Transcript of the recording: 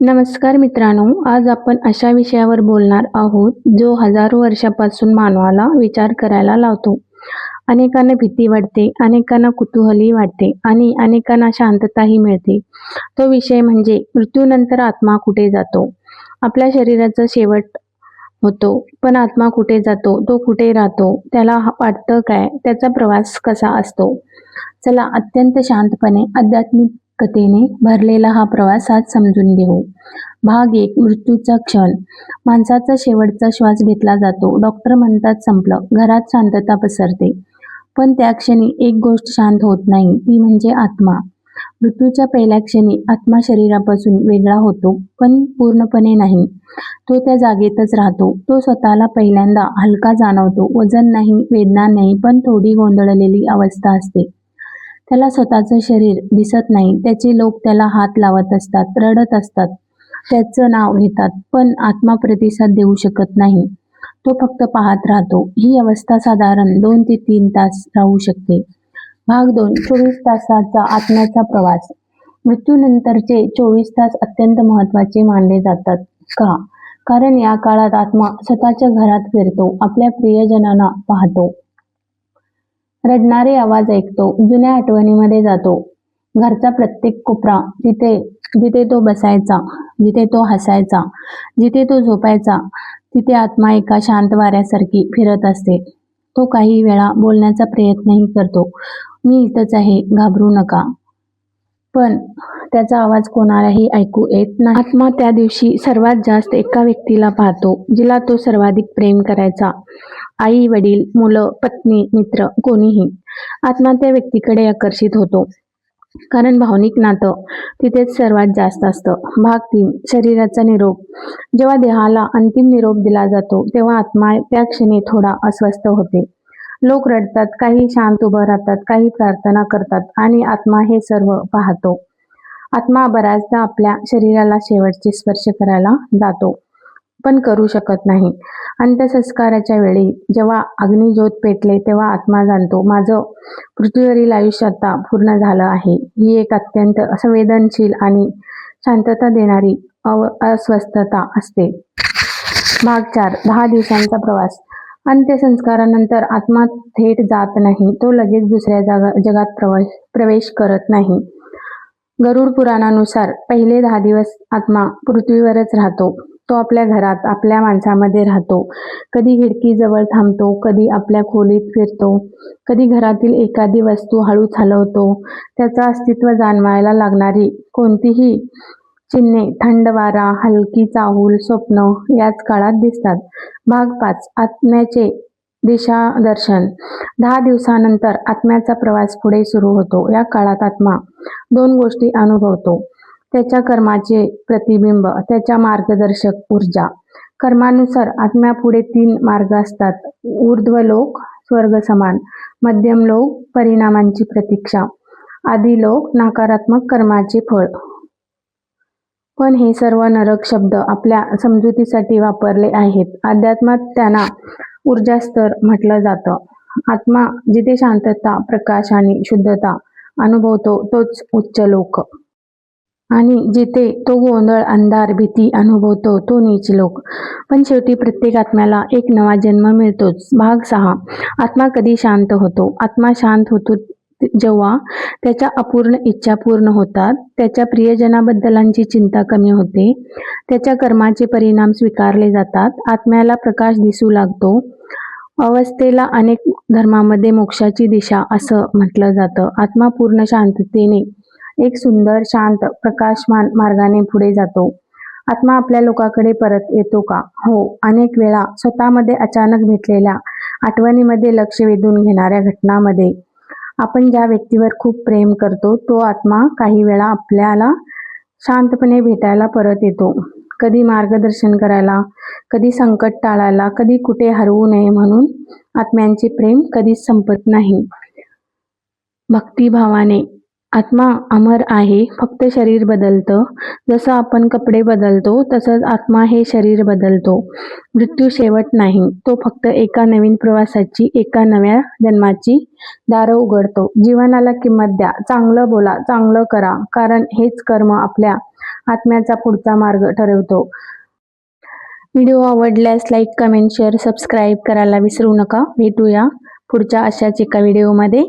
नमस्कार मित्रांनो आज आपण अशा विषयावर बोलणार आहोत जो हजारो वर्षापासून मानवाला विचार करायला लावतो. अनेकांना भीती वाटते अनेकांना कुतूहली वाटते आणि अनेकांना शांतताही मिळते. तो विषय म्हणजे मृत्यूनंतर आत्मा कुठे जातो? आपल्या शरीराचा शेवट होतो पण आत्मा कुठे जातो? तो कुठे राहतो? त्याला वाटतं काय? त्याचा प्रवास कसा असतो? चला अत्यंत शांतपणे कथेने भरलेला हा प्रवास आज समजून घेऊ. भाग एक मृत्यूचा क्षण. माणसाचा शेवटचा श्वास घेतला जातो. डॉक्टर म्हणतात संपलं. घरात शांतता पसरते. पण त्या क्षणी एक गोष्ट शांत होत नाही. ती म्हणजे आत्मा. मृत्यूच्या पहिल्या क्षणी आत्मा शरीरापासून वेगळा होतो पण पूर्णपणे नाही. तो त्या जागेतच राहतो. तो स्वतःला पहिल्यांदा हलका जाणवतो. वजन नाही वेदना नाही पण थोडी गोंधळलेली अवस्था असते. त्याला स्वतःचं शरीर दिसत नाही. त्याचे लोक त्याला हात लावत असतात रडत असतात. त्याचं नाव घेतात पण आत्मा प्रतिसाद देऊ शकत नाही. तो फक्त पाहत राहतो. ही अवस्था साधारण दोन ते तीन तास राहू शकते. भाग दोन चोवीस तासाचा आत्म्याचा प्रवास. मृत्यूनंतरचे चोवीस तास अत्यंत महत्त्वाचे मानले जातात का? कारण या काळात आत्मा स्वतःच्या घरात फिरतो आपल्या प्रियजनांना पाहतो. रडणारे आवाज ऐकतो जुन्या आठवणीमध्ये जातो. घरचा प्रत्येक कोपरा जिथे जिथे तो बसायचा जिथे तो हसायचा जिथे तो झोपायचा तिथे आत्मा एका शांत वाऱ्यासारखी फिरत असते. तो काही वेळा बोलण्याचा प्रयत्नही करतो. मी इथंच आहे घाबरू नका. पण त्याचा आवाज कोणालाही ऐकू येत नाही. आत्मा त्या दिवशी सर्वात जास्त एका व्यक्तीला पाहतो जिला तो सर्वाधिक प्रेम करायचा. आई वडील मुलं पत्नी मित्र कोणीही आत्मा त्या व्यक्तीकडे आकर्षित होतो. कारण भावनिक नातं तिथेच सर्वात जास्त असतं. भाग तीन शरीराचा निरोप. जेव्हा देहाला अंतिम निरोप दिला जातो तेव्हा आत्मा त्या क्षणी थोडा अस्वस्थ होते. लोक रडतात काही शांत उभं राहतात काही प्रार्थना करतात आणि आत्मा हे सर्व पाहतो. आत्मा बऱ्याचदा आपल्या शरीराला शेवटचे स्पर्श करायला जातो. पण करू शकत नाही. अंत्यसंस्काराच्या वेळी जेव्हा अग्निज्योत पेटले तेव्हा आत्मा जाणतो माझं पृथ्वीवरील आयुष्य आता पूर्ण झालं आहे. ही एक अत्यंत संवेदनशील आणि शांतता देणारी अव अस्वस्थता असते. भाग चार दहा दिवसांचा प्रवास. अंत्यसंस्कारानंतर आत्मा थेट जात नाही तो लगेच दुसऱ्या जागा जगात प्रवेश प्रवेश करत नाही. गरुड पुराणानुसार पहिले दहा दिवस आत्मा पृथ्वीवरच राहतो. तो आपल्या घरात आपल्या माणसामध्ये राहतो. कधी खिडकीजवळ थांबतो कधी आपल्या खोलीत फिरतो कधी घरातील एखादी वस्तू हळूच हलवतो त्याचं अस्तित्व जाणवायला लागणारी कोणतीही चिन्हे थंड वारा हलकी चाहूल स्वप्न याच काळात दिसतात. भाग पाच आत्म्याचे दिशादर्शन. दहा दिवसानंतर आत्म्याचा प्रवास पुढे सुरू होतो. या काळात आत्मा दोन गोष्टी अनुभवतो. त्याच्या कर्माचे प्रतिबिंब त्याच्या मार्गदर्शक ऊर्जा. कर्मानुसार आत्म्यापुढे तीन मार्ग असतात. ऊर्ध्व लोक स्वर्ग समान. मध्यम लोक परिणामांची प्रतीक्षा. आदी लोक नकारात्मक कर्माचे फळ. पण हे सर्व नरक शब्द आपल्या समजुतीसाठी वापरले आहेत. अध्यात्मात त्यांना ऊर्जा स्तर म्हटलं जातं. आत्मा जिथे शांतता प्रकाश आणि शुद्धता अनुभवतो तोच उच्च लोक. आणि जिथे तो गोंधळ अंधार भीती अनुभवतो तो नीच लोक. पण शेवटी प्रत्येक आत्म्याला एक नवा जन्म मिळतोच. भाग सहा. आत्मा कधी शांत होतो? आत्मा शांत होतो जेव्हा त्याच्या अपूर्ण इच्छा पूर्ण होतात. त्याच्या प्रियजनाबद्दलांची चिंता कमी होते. त्याच्या कर्माचे परिणाम स्वीकारले जातात. आत्म्याला प्रकाश दिसू लागतो. अवस्थेला अनेक धर्मामध्ये मोक्षाची दिशा असं म्हटलं जातं. आत्मा पूर्ण शांततेने एक सुंदर शांत प्रकाशमान मार्गाने पुढे जातो. आत्मा आपल्या लोकांकडे परत येतो का? हो अनेक वेळा स्वतःमध्ये अचानक भेटलेल्या आठवणीमध्ये लक्ष वेधून घेणाऱ्या घटनामध्ये आपण ज्या व्यक्तीवर खूप प्रेम करतो तो आत्मा काही वेळा आपल्याला शांतपणे भेटायला परत येतो. कधी मार्गदर्शन करायला कधी संकट टाळायला कधी कुठे हरवू नये म्हणून आत्म्यांचे प्रेम कधीच संपत नाही. भक्तिभावाने आत्मा अमर आहे फक्त शरीर बदलतं. जसं आपण कपडे बदलतो तसंच आत्मा हे शरीर बदलतो. मृत्यू शेवट नाही तो फक्त एका नवीन प्रवासाची एका नव्या जन्माची दारं उघडतो. जीवनाला किंमत द्या चांगलं बोला चांगलं करा कारण हेच कर्म आपल्या आत्म्याचा पुढचा मार्ग ठरवतो. व्हिडिओ आवडल्यास लाईक कमेंट शेअर सबस्क्राईब करायला विसरू नका. भेटूया पुढच्या अशाच एका व्हिडिओमध्ये.